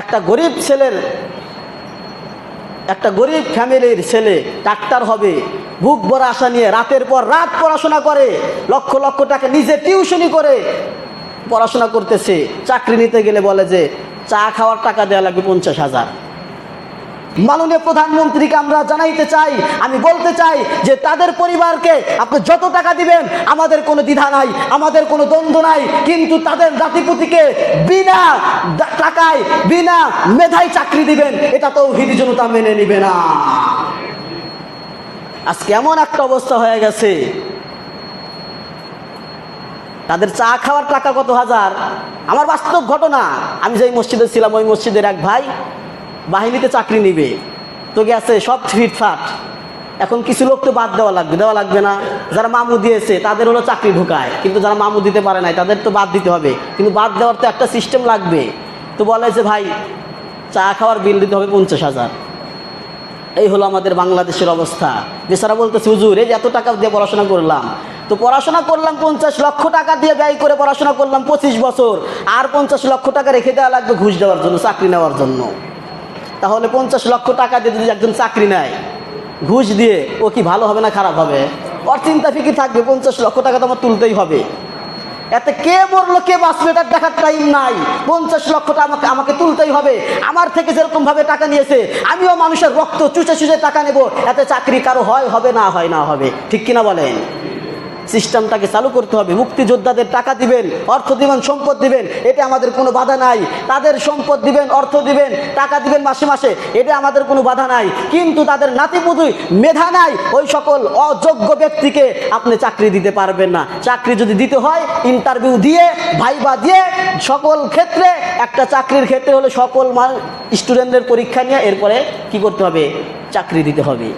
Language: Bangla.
একটা গরিব ছেলের, একটা গরিব ফ্যামিলির ছেলে ডাক্তার হবে, বুক ভরা আশা নিয়ে রাতের পর রাত পড়াশোনা করে, লক্ষ লক্ষ টাকা নিজে টিউশনি করে পড়াশোনা করতেছে, চাকরি নিতে গেলে বলে যে চা খাওয়ার টাকা দেওয়া লাগবে পঞ্চাশ হাজার। মাননীয় প্রধানমন্ত্রীকে আমরা জানাইতে চাই, আমি বলতে চাই যে তাদের পরিবারকে আপনি যত টাকা দিবেন, আমাদের কোনো দ্বিধা নাই, আমাদের কোনো দ্বন্দ্ব নাই, কিন্তু তাদের জাতিপতিকে বিনা টাকায়, বিনা মেধায় চাকরি দিবেন, এটা তো জনতা মেনে নিবে না। আজকে এমন একটা অবস্থা হয়ে গেছে। তাদের চা খাওয়ার টাকা কত হাজার? আমার বাস্তব ঘটনা, আমি যেই মসজিদে ছিলাম, ওই মসজিদের এক ভাই বাহিনীতে চাকরি নিবে। তো গেছে, সব ফিটফাট। এখন কিছু লোক তো বাদ দেওয়া লাগবে দেওয়া লাগবে না। যারা মামু দিয়েছে, তাদের হলো চাকরি ঢুকায়। কিন্তু যারা মামু দিতে পারে নাই, তাদের তো বাদ দিতে হবে। কিন্তু বাদ দেওয়ার তো একটা সিস্টেম লাগবে। তো বলে যে, ভাই, চা খাওয়ার বিল দিতে হবে পঞ্চাশ হাজার। এই হলো আমাদের বাংলাদেশের অবস্থা। বেচারা বলতেছে, হুজুর, এই এত টাকা দিয়ে পড়াশোনা করলাম। তো পড়াশোনা করলাম পঞ্চাশ লক্ষ টাকা দিয়ে ব্যয় করে পড়াশোনা করলাম পঁচিশ বছর। আর পঞ্চাশ লক্ষ টাকা রেখে দেওয়া লাগবে ঘুষ দেওয়ার জন্য, চাকরি নেওয়ার জন্য। তাহলে পঞ্চাশ লক্ষ টাকা দিয়ে যদি একজন চাকরি নেয়, ঘুষ দিয়ে ও কি ভালো হবে না খারাপ হবে? ওর চিন্তা ফিকির থাকবে, পঞ্চাশ লক্ষ টাকা তো আমার তুলতেই হবে। এতে কে মরলো, কে বাঁচবে এটা দেখার টাইম নাই। পঞ্চাশ লক্ষ টাকা আমাকে আমাকে তুলতেই হবে। আমার থেকে যেরকম ভাবে টাকা নিয়েছে, আমিও মানুষের রক্ত চুষে চুষে টাকা নেব। এতে চাকরি কারও হয়, হবে না হয়, না হবে। ঠিক কিনা বলেন? সিস্টেমটাকে চালু করতে হবে। মুক্তিযোদ্ধাদের টাকা দিবেন, অর্থ দিবেন, সম্পদ দিবেন এতে আমাদের কোনো বাধা নাই। তাদের সম্পদ দিবেন, অর্থ দিবেন, টাকা দিবেন মাসে মাসে, এটা আমাদের কোনো বাধা নাই। কিন্তু তাদের নাতিপুতুই মেধা নাই, ওই সকল অযোগ্য ব্যক্তিকে আপনি চাকরি দিতে পারবেন না। চাকরি যদি দিতে হয় ইন্টারভিউ দিয়ে, ভাইবা দিয়ে, সকল ক্ষেত্রে, একটা চাকরির ক্ষেত্রে হলে সকল স্টুডেন্টদের পরীক্ষা নিয়ে এরপরে কি করতে হবে? চাকরি দিতে হবে।